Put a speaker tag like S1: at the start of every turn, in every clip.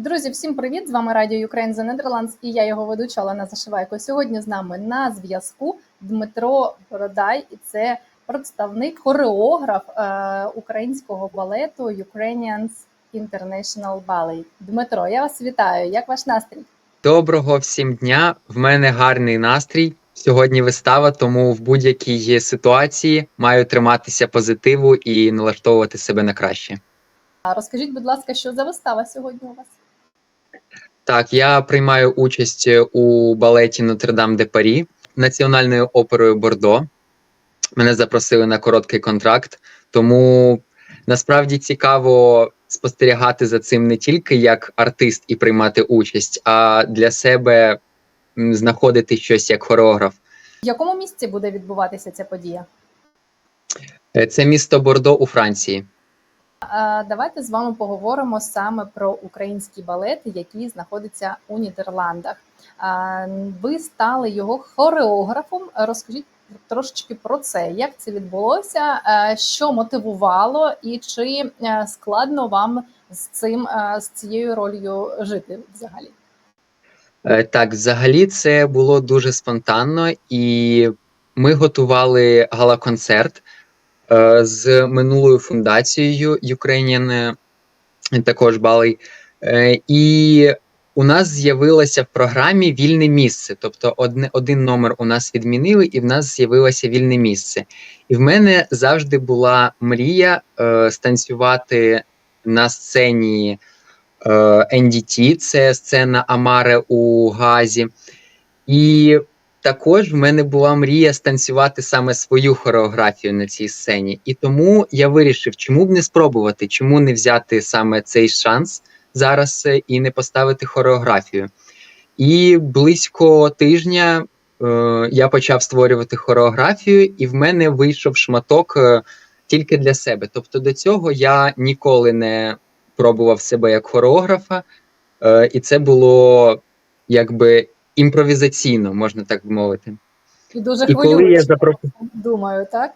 S1: Друзі, всім привіт! З вами Радіо Ukraine The Netherlands і я його ведуча Олена Зашивайко. Сьогодні з нами на зв'язку Дмитро Бородай, і це представник, хореограф е, українського балету Ukrainians International Ballet. Дмитро, я вас вітаю. Як ваш настрій?
S2: Доброго всім дня. В мене гарний настрій. Сьогодні вистава, тому в будь-якій ситуації маю триматися позитиву і налаштовувати себе на краще.
S1: Розкажіть, будь ласка, що за вистава сьогодні у вас?
S2: Так, я приймаю участь у балеті Нотр-Дам де Парі національною оперою Бордо. Мене запросили на короткий контракт, тому насправді цікаво спостерігати за цим не тільки як артист і приймати участь, а для себе знаходити щось як хореограф.
S1: В якому місці буде відбуватися ця подія?
S2: Е, Це місто Бордо у Франції.
S1: Давайте з вами поговоримо саме про український балет, який знаходиться у Нідерландах. Ви стали його хореографом. Розкажіть трошечки про це, як це відбулося, що мотивувало, і чи е, складно вам з цим е, з цією ролью жити взагалі?
S2: Е, Так, взагалі це було дуже спонтанно, і ми готували гала-концерт з минулою фундацією Ukrainian е, також Балей. Е, І у нас з'явилося в програмі вільне місце. Тобто одне, один номер у нас відмінили, і в нас з'явилося вільне місце. І в мене завжди була мрія е, станцювати на сцені е, NDT, це сцена Амаре у Газі. І також в мене була мрія станцювати саме свою хореографію на цій сцені. І тому я вирішив, чому б не спробувати, чому не взяти саме цей шанс зараз е, і не поставити хореографію. І близько тижня е, я почав створювати хореографію, і в мене вийшов шматок е, тільки для себе. Тобто до цього я ніколи не пробував себе як хореографа, е, і це було якби імпровізаційно, можна так би мовити.
S1: І дуже
S2: І коли я запропонував.
S1: думаю, так?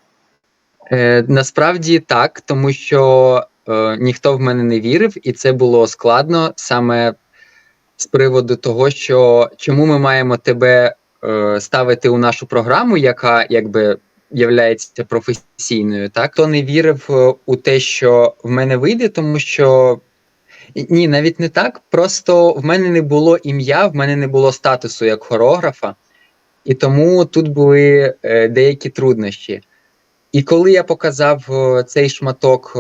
S2: Е, насправді так, тому що е, ніхто в мене не вірив, і це було складно саме з приводу того, що чому ми маємо тебе е, ставити у нашу програму, яка якби являється професійною. Так, хто не вірив е, у те, що в мене вийде, тому що ні, навіть не так. Просто в мене не було ім'я, в мене не було статусу як хореографа, і тому тут були е, деякі труднощі. І коли я показав цей шматок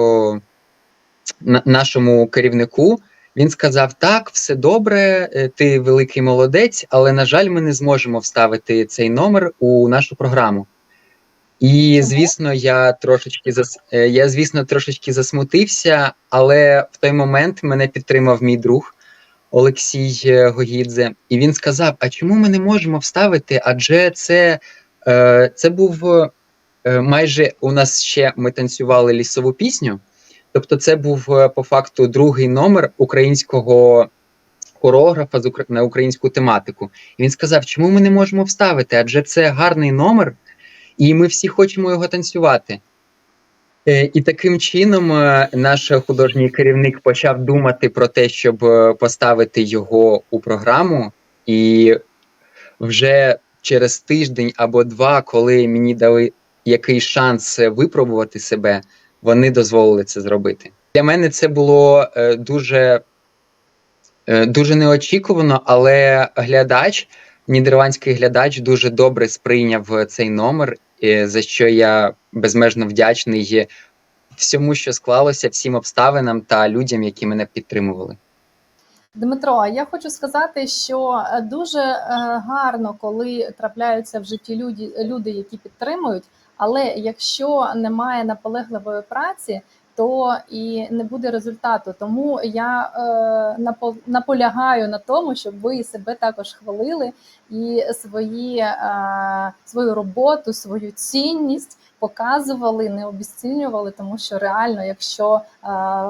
S2: нашому керівнику, він сказав: Так, все добре, е, ти великий молодець, але, на жаль, ми не зможемо вставити цей номер у нашу програму. І, звісно, я трошечки зас... е, я, звісно, трошечки засмутився, але в той момент мене підтримав мій друг Олексій е, Гогідзе, і він сказав: А чому ми не можемо вставити? Адже це, е, це був майже у нас ще ми танцювали лісову пісню. Тобто, це був по факту другий номер українського хореографа з на українську тематику. І він сказав, чому ми не можемо вставити? Адже це гарний номер, і ми всі хочемо його танцювати. Е, І таким чином е, наш художній керівник почав думати про те, щоб е, поставити його у програму, і вже через тиждень або два, коли мені дали який шанс випробувати себе, вони дозволили це зробити. Для мене це було дуже, дуже неочікувано, але глядач, нідерландський глядач, дуже добре сприйняв е, цей номер, е, за що я безмежно вдячний всьому, що склалося, всім обставинам та людям, які мене підтримували.
S1: Дмитро, я хочу сказати, що е, дуже гарно, коли трапляються в житті люди, люди, які підтримують. Але якщо немає наполегливої праці, то і не буде результату. Тому я е, наполягаю на тому, щоб ви себе також хвалили і свої, е, свою роботу, свою цінність показували, не обіцінювали, тому що реально, якщо е,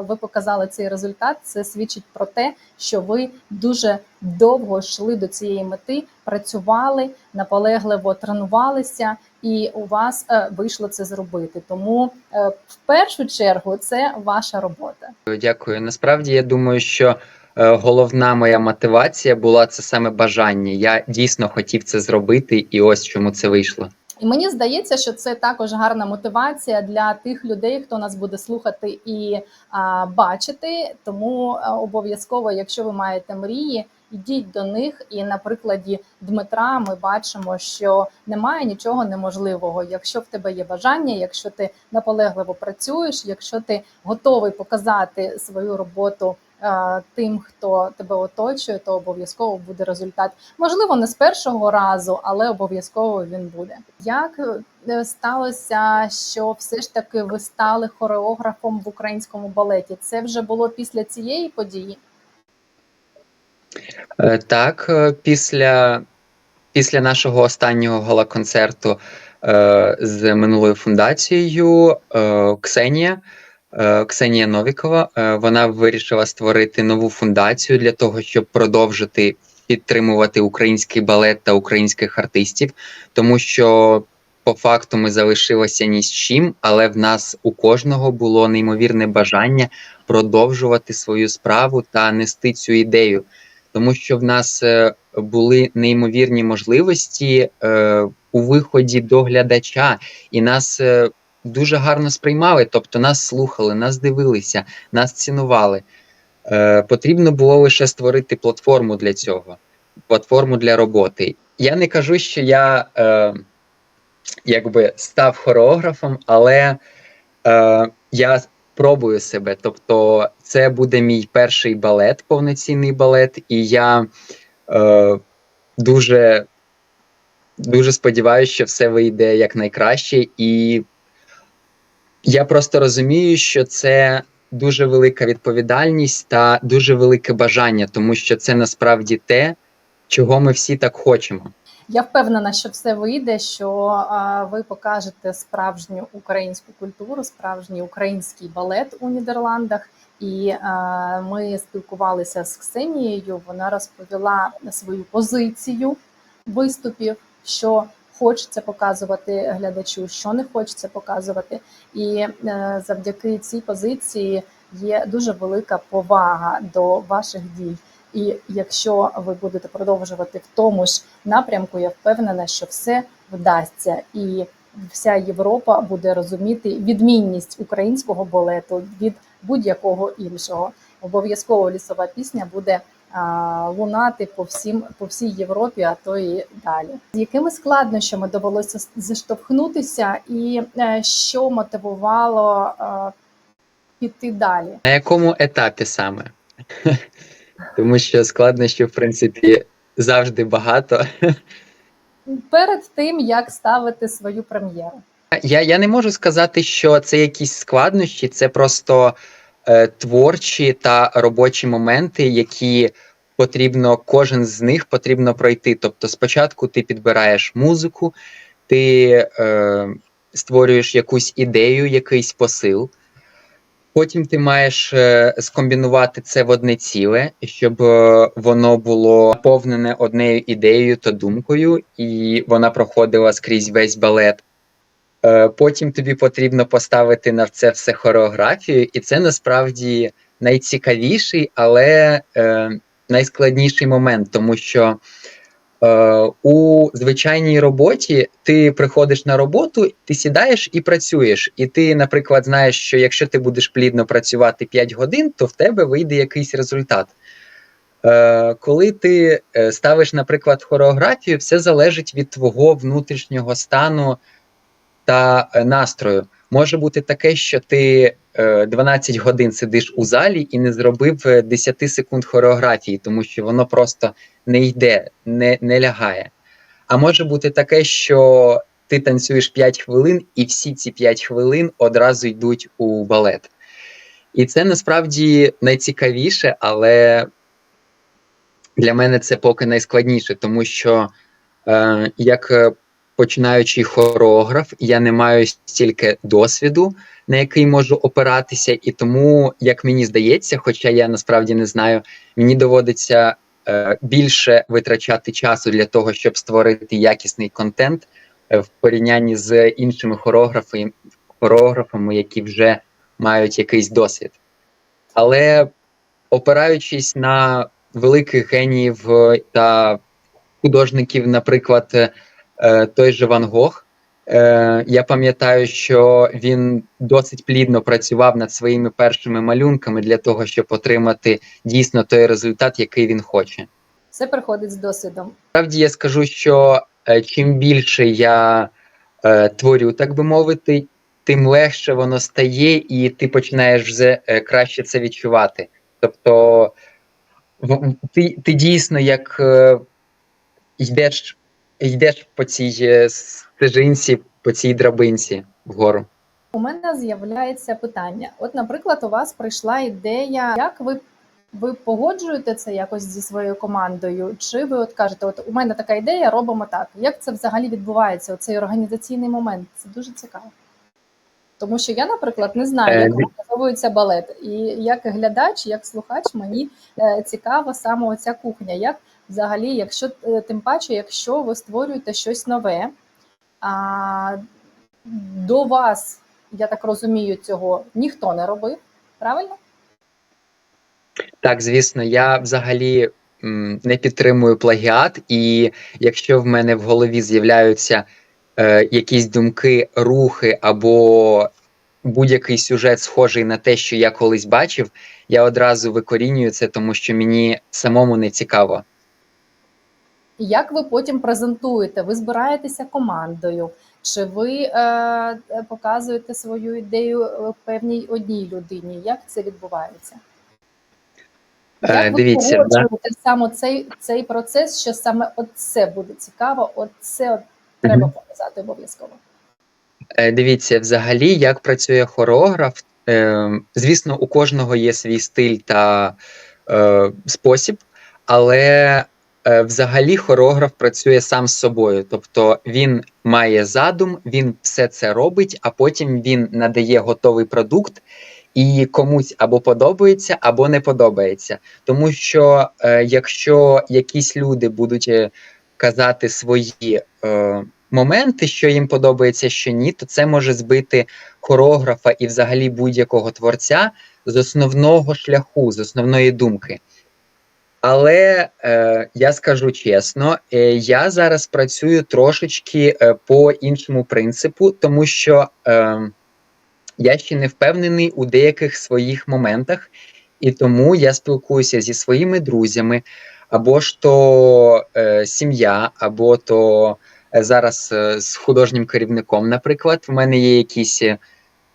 S1: ви показали цей результат, це свідчить про те, що ви дуже довго йшли до цієї мети, працювали, наполегливо тренувалися, і у вас е, вийшло це зробити. Тому е, в першу чергу це ваша робота.
S2: Дякую. Насправді я думаю, що е, головна моя мотивація була це саме бажання. Я дійсно хотів це зробити, і ось чому це вийшло.
S1: І мені здається, що це також гарна мотивація для тих людей, хто нас буде слухати і а, бачити. Тому а, обов'язково, якщо ви маєте мрії, йдіть до них. І на прикладі Дмитра ми бачимо, що немає нічого неможливого. Якщо в тебе є бажання, якщо ти наполегливо працюєш, якщо ти готовий показати свою роботу. е, Тим, хто тебе оточує, то обов'язково буде результат. Можливо, не з першого разу, але обов'язково він буде. Як е, сталося, що все ж таки ви стали хореографом в українському балеті? Це вже було після цієї події?
S2: Е, Так, е, після, після нашого останнього гала-концерту е, з минулою фундацією Ксенія, Ксенія Новікова, вона вирішила створити нову фундацію для того, щоб продовжити підтримувати український балет та українських артистів, тому що по факту ми залишилися ні з чим, але в нас у кожного було неймовірне бажання продовжувати свою справу та нести цю ідею тому що в нас е, були неймовірні можливості е, у виході до глядача, і нас е, дуже гарно сприймали. Тобто нас слухали, нас дивилися, нас цінували. Потрібно було лише створити платформу для цього, платформу для роботи. Я не кажу, що я е, якби став хореографом, але е, я пробую себе. Тобто, це буде мій перший балет, повноцінний балет, і я е, дуже, дуже сподіваюся, що все вийде якнайкраще. І я просто розумію, що це дуже велика відповідальність та дуже велике бажання, тому що це насправді те, чого ми всі так хочемо.
S1: Я впевнена, що все вийде, що а, ви покажете справжню українську культуру, справжній український балет у Нідерландах. І а, ми спілкувалися з Ксенією. Вона розповіла свою позицію виступів, що хочеться показувати глядачу, що не хочеться показувати. І е, завдяки цій позиції є дуже велика повага до ваших дій. І якщо ви будете продовжувати в тому ж напрямку, я впевнена, що все вдасться, і вся Європа буде розуміти відмінність українського балету від будь-якого іншого. Обов'язково лісова пісня буде лунати по всім по всій Європі, а то і далі. З якими складнощами довелося зіштовхнутися, і е, що мотивувало піти далі?
S2: На якому етапі саме? Тому що складнощів, в принципі, завжди багато.
S1: Перед тим як ставити свою прем'єру.
S2: Я, я не можу сказати, що це якісь складнощі, це просто е, творчі та робочі моменти, які потрібно, кожен з них потрібно пройти. Тобто, спочатку ти підбираєш музику, ти е, створюєш якусь ідею, якийсь посил. Потім ти маєш е, скомбінувати це в одне ціле, щоб е, воно було наповнене однією ідеєю та думкою, і вона проходила скрізь весь балет. Е, Потім тобі потрібно поставити на це все хореографію, і це насправді найцікавіший, але е, найскладніший момент, тому що е, у звичайній роботі ти приходиш на роботу, ти сідаєш і працюєш. І ти, наприклад, знаєш, що якщо ти будеш плідно працювати 5 годин, то в тебе вийде якийсь результат. Е, коли ти е, ставиш, наприклад, хореографію, все залежить від твого внутрішнього стану та е, настрою. Може бути таке, що ти е, 12 годин сидиш у залі і не зробив е, 10 секунд хореографії, тому що воно просто не йде, не, не лягає. А може бути таке, що ти танцюєш 5 хвилин, і всі ці 5 хвилин одразу йдуть у балет. І це насправді найцікавіше, але для мене це поки найскладніше, тому що е, як е, починаючий хореограф, я не маю стільки досвіду, на який можу опиратися, і тому, як мені здається, хоча я насправді не знаю, мені доводиться е, більше витрачати часу для того, щоб створити якісний контент е, в порівнянні з іншими хореографами, хореографами, які вже мають якийсь досвід. Але опираючись на великих геніїв е, та художників, наприклад, той же Ван Гог. Е, Я пам'ятаю, що він досить плідно працював над своїми першими малюнками для того, щоб отримати дійсно той результат, який він хоче.
S1: Все приходить з досвідом.
S2: Насправді я скажу, що е, чим більше я е, творю, так би мовити, тим легше воно стає, і ти починаєш вже е, краще це відчувати. Тобто, в- ти, ти дійсно як е, йдеш, йдеш по цій е, стежинці, по цій драбинці вгору.
S1: У мене з'являється питання. От, наприклад, у вас прийшла ідея, як ви, ви погоджуєте це якось зі своєю командою? Чи ви от кажете, от у мене така ідея, робимо так? Як це взагалі відбувається? Оцей організаційний момент? Це дуже цікаво. Тому що я, наприклад, не знаю,
S2: Е,
S1: як організовується балет, і як глядач, як слухач, мені е, цікава саме оця кухня. Як взагалі, якщо е, тим паче, якщо ви створюєте щось нове, а до вас, я так розумію, цього ніхто не робив, правильно?
S2: Так, звісно, я взагалі не підтримую плагіат, і якщо в мене в голові з'являються е, якісь думки, рухи або будь-який сюжет, схожий на те, що я колись бачив, я одразу викорінюю це, тому що мені самому не цікаво.
S1: І Як ви потім презентуєте? Ви збираєтеся командою? Чи ви е, показуєте свою ідею е, певній одній людині? Як це відбувається?
S2: Е,
S1: Як ви
S2: дивіться, да.
S1: саме цей, цей процес, що саме от це буде цікаво, от це от треба показати обов'язково?
S2: Е, Дивіться, взагалі, як працює хореограф. Е, звісно, у кожного є свій стиль та е, спосіб, але взагалі хореограф працює сам з собою. Тобто він має задум, він все це робить, а потім він надає готовий продукт, і комусь або подобається, або не подобається. Тому що е, якщо якісь люди будуть е, казати свої. Е, моменти, що їм подобається, що ні, то це може збити хореографа і взагалі будь-якого творця з основного шляху, з основної думки. Але е, я скажу чесно, е, я зараз працюю трошечки е, по іншому принципу, тому що е, я ще не впевнений у деяких своїх моментах, і тому я спілкуюся зі своїми друзями, або ж то е, сім'я, або то е, зараз е, з художнім керівником, наприклад, в мене є якісь е,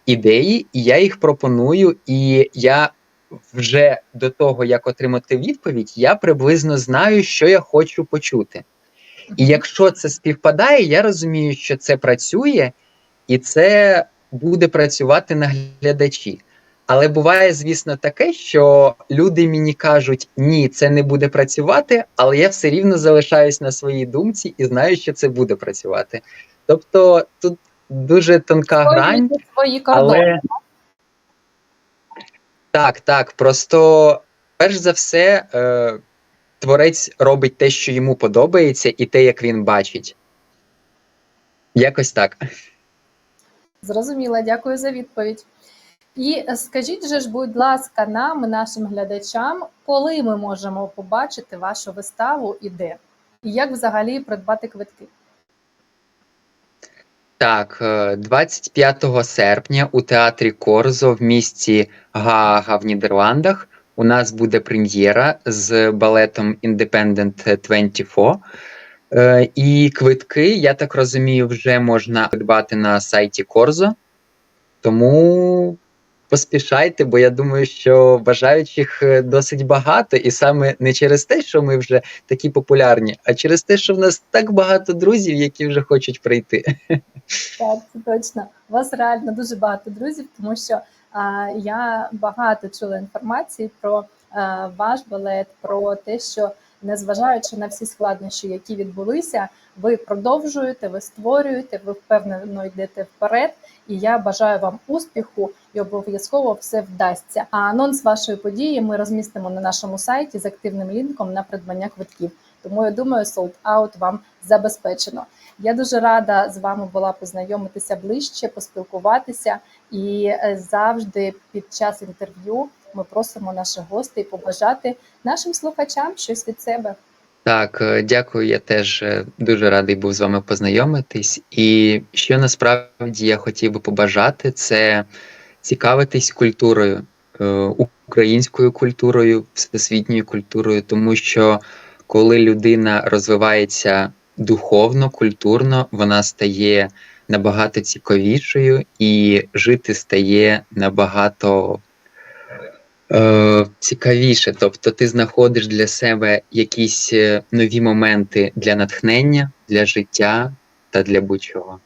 S2: ідеї, і я їх пропоную, і я вже до того, як отримати відповідь, я приблизно знаю, що я хочу почути. І якщо це співпадає, я розумію, що це працює, і це буде працювати на глядачі. Але буває, звісно, таке, що люди мені кажуть, ні, це не буде працювати, але я все рівно залишаюсь на своїй думці і знаю, що це буде працювати. Тобто тут дуже тонка грань,
S1: свої
S2: але так, так. Просто перш за все, е, творець робить те, що йому подобається, і те, як він бачить. Якось так.
S1: Зрозуміла, дякую за відповідь. І скажіть же ж, будь ласка, нам, нашим глядачам, коли ми можемо побачити вашу виставу і де? І як взагалі придбати квитки?
S2: Так, е, 25 серпня у театрі Корзо в місті Гаага в Нідерландах у нас буде прем'єра з балетом Independent 24. Е, І квитки, я так розумію, вже можна придбати на сайті Корзо. Тому поспішайте, бо я думаю, що бажаючих е, досить багато, і саме не через те, що ми вже такі популярні, а через те, що в нас так багато друзів, які вже хочуть прийти.
S1: Так, це точно. У вас реально дуже багато друзів, тому що а, я багато чула інформації про а, ваш балет, про те, що незважаючи на всі складнощі, які відбулися, ви продовжуєте, ви створюєте, ви впевнено йдете вперед. І я бажаю вам успіху і обов'язково все вдасться. А анонс вашої події ми розмістимо на нашому сайті з активним лінком на придбання квитків. Тому я думаю, sold out вам забезпечено. Я дуже рада з вами була познайомитися ближче, поспілкуватися і е, завжди під час інтерв'ю ми просимо наших гостей побажати нашим слухачам щось від себе.
S2: Так, е, дякую. Я теж е, дуже радий був з вами познайомитись. І що насправді я хотів би побажати, це цікавитись культурою, е, українською культурою, всесвітньою культурою, тому що коли людина розвивається духовно, культурно, вона стає набагато цікавішою і жити стає набагато е, цікавіше. Тобто ти знаходиш для себе якісь е, нові моменти для натхнення, для життя та для будь-чого.